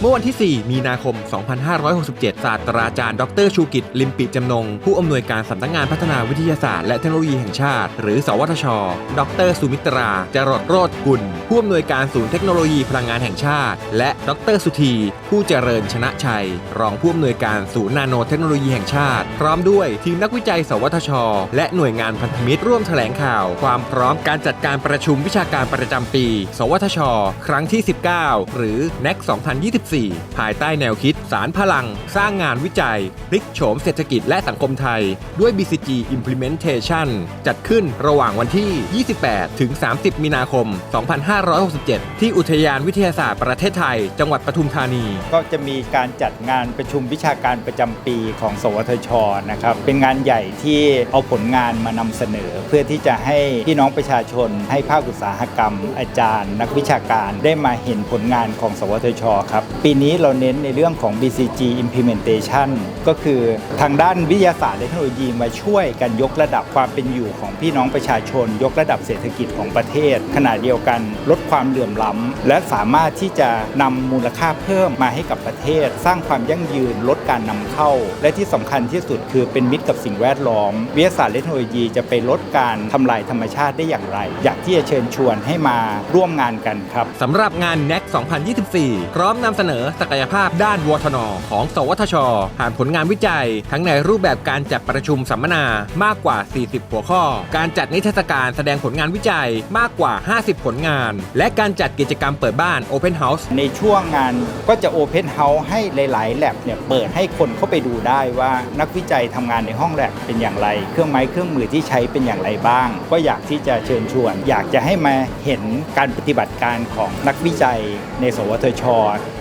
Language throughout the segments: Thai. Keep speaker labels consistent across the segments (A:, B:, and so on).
A: เมื่อวันที่ 4 มีนาคม 2567 ศาสตราจารย์ ดรชูกิจ ลิมปิจำนง ผู้อำนวยการสำนักงานพัฒนาวิทยาศาสตร์และเทคโนโลยีแห่งชาติ หรือสวทช ดรสุมิตรา จรดโรธกุล ผู้อำนวยการศูนย์เทคโนโลยีพลังงานแห่งชาติ และดรสุธี ผู้เจริญชนะชัย รองผู้อำนวยการศูนย์นาโนเทคโนโลยีแห่งชาติ พร้อมด้วยทีมนักวิจัย สวทช และหน่วยงานพันธมิตรร่วมแถลงข่าว ความพร้อมการจัดการประชุมวิชาการประจำปี สวทช ครั้งที่ 19 หรือ NEC 2024 ภายใต้แนวคิดสารพลัง สร้างงานวิจัย พลิกโฉมเศรษฐกิจและสังคมไทย ด้วย BCG Implementation จัดขึ้นระหว่างวันที่ 28 ถึง 30 มีนาคม 2567 ที่อุทยานวิทยาศาสตร์ประเทศไทย จังหวัดปทุมธานี
B: ก็จะมีการจัดงานประชุมวิชาการประจำปีของ สวทชนะครับเป็นงานใหญ่ที่เอาผลงานมานำเสนอ เพื่อที่จะให้พี่น้องประชาชน ให้ภาคอุตสาหกรรม อาจารย์ นักวิชาการได้มาเห็นผลงานของ สวทชครับปีนี้เราเน้นในเรื่องของ BCG implementation ก็คือทางด้านวิทยาศาสตร์และเทคโนโลยีมาช่วยกันยกระดับความเป็นอยู่ของพี่น้องประชาชน ยกระดับเศรษฐกิจของประเทศ ขณะเดียวกันลดความเหลื่อมล้ำและสามารถที่จะนำมูลค่าเพิ่มมาให้กับประเทศ สร้างความยั่งยืนลดการนำเข้า และที่สำคัญที่สุดคือเป็นมิตรกับสิ่งแวดล้อม วิทยาศาสตร์และเทคโนโลยีจะไปลดการทำลายธรรมชาติได้อย่างไร อยากที่จะเชิญชวนให้มาร่วมงานกันครับ
A: สำหรับงาน NEC 2024 พร้อมนำเสนอศักยภาพด้านวทน ของ สวทช ผ่านผลงานวิจัย ทั้งในรูปแบบการจัดประชุมสัมมนามากกว่า 40 หัวข้อ การจัดนิทรรศการแสดงผลงานวิจัยมากกว่า 50 ผลงาน และการจัดกิจกรรมเปิดบ้าน Open House
B: ในช่วงงานก็จะโอเพนเฮาส์ให้หลาย ๆ แลบเนี่ยเปิดให้คนเข้าไปดูได้ว่านักวิจัยทำงานในห้องแลบเป็นอย่างไร เครื่องไม้เครื่องมือที่ใช้เป็นอย่างไรบ้าง ก็อยากที่จะเชิญชวน อยากจะให้มาเห็นการปฏิบัติการของนักวิจัยในสวทช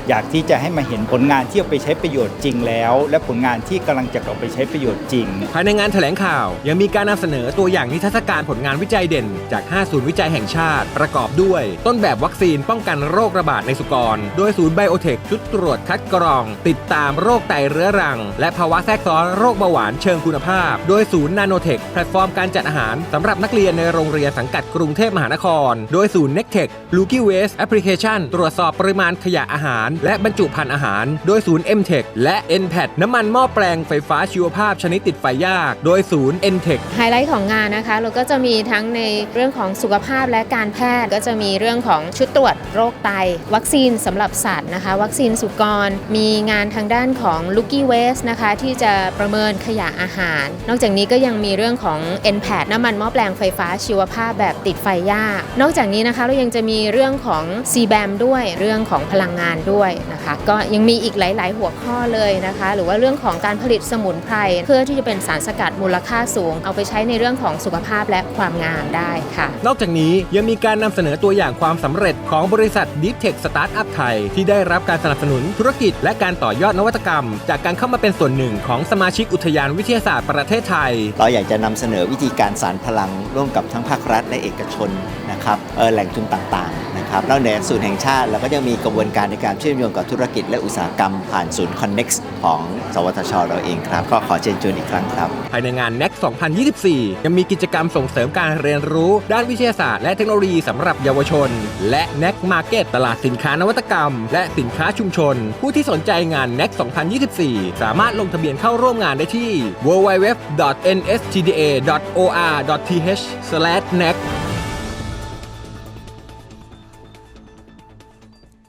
B: อยากที่จะให้มาเห็นผลงานที่เอาไปใช้ประโยชน์จริงแล้ว และผลงานที่กำลังจะเอาไปใช้ประโยชน์จริง
A: ภายในงานแถลงข่าว ยังมีการนำเสนอตัวอย่างนิทรรศการผลงานวิจัยเด่น จาก 5 ศูนย์วิจัยแห่งชาติ ประกอบด้วย ต้นแบบวัคซีนป้องกันโรคระบาดในสุกร โดยศูนย์ไบโอเทคชุดตรวจคัดกรอง ติดตามโรคไตเรื้อรัง และภาวะแทรกซ้อนโรคเบาหวานเชิงคุณภาพ โดยศูนย์นาโนเทคแพลตฟอร์มการจัดอาหารสำหรับนักเรียนในโรงเรียนสังกัดกรุงเทพมหานคร โดยศูนย์เน็กเทคลูกี้เวสแอปพลิเคชันตรวจสอบปริมาณขยะอาหาร และบรรจุภัณฑ์อาหาร โดยศูนย์ m t e c h และ n p a d น้ำมันหม้อแปลงไฟฟ้าชีวภาพชนิดติดไฟยาก โดยศูนย์ n t e c h
C: ไฮไลท์ของงานนะคะ เราก็จะมีทั้งในเรื่องของสุขภาพและการแพทย์ ก็จะมีเรื่องของชุดตรวจโรคไต วัคซีนสำหรับสัตว์นะคะ วัคซีนสุกร มีงานทางด้านของ l o o k i e Waste นะคะที่จะประเมินขยะอาหาร นอกจากนี้ก็ยังมีเรื่องของ n p a d น้ำมันหม้อแปลงไฟฟ้าชีวภาพแบบติดไฟยาก นอกจากนี้นะคะเรายังจะมีเรื่องของ CBAM ด้วยเรื่องของพลังงานด้วยนะคะ ก็ยังมีอีกหลาย ๆ หัวข้อเลยนะคะ หรือว่าเรื่องของการผลิตสมุนไพรเพื่อที่จะเป็นสารสกัดมูลค่าสูง เอาไปใช้ในเรื่องของสุขภาพและความงามได้ค่ะ
A: นอกจากนี้ยังมีการนำเสนอตัวอย่างความสำเร็จของบริษัท Deep Tech Startup ไทย ที่ได้รับการสนับสนุนธุรกิจ และการต่อยอดนวัตกรรม จากการเข้ามาเป็นส่วนหนึ่งของสมาชิกอุทยานวิทยาศาสตร์ประเทศไทย
D: เราอยากจะนำเสนอวิธีการสารพลังร่วมกับทั้งภาครัฐและเอกชนนะครับเอ่อแหล่งทุนต่างๆ นะครับแล้วในศูนย์แห่งชาติเราก็ยังมีกระบวนการในการเชื่อมโยงกับธุรกิจและอุตสาหกรรมผ่านศูนย์ Connex ของ สวทช เราเองครับ ก็ขอเชิญชวนอีกครั้งครับ
A: ภายในงาน NEC 2024 ยังมีกิจกรรมส่งเสริมการเรียนรู้ ด้านวิทยาศาสตร์และเทคโนโลยีสำหรับเยาวชน และ NEC Market ตลาดสินค้านวัตกรรม และสินค้าชุมชน ผู้ที่สนใจงาน NEC 2024 สามารถลงทะเบียนเข้าร่วมงานได้ที่ www.nstda.or.th/nec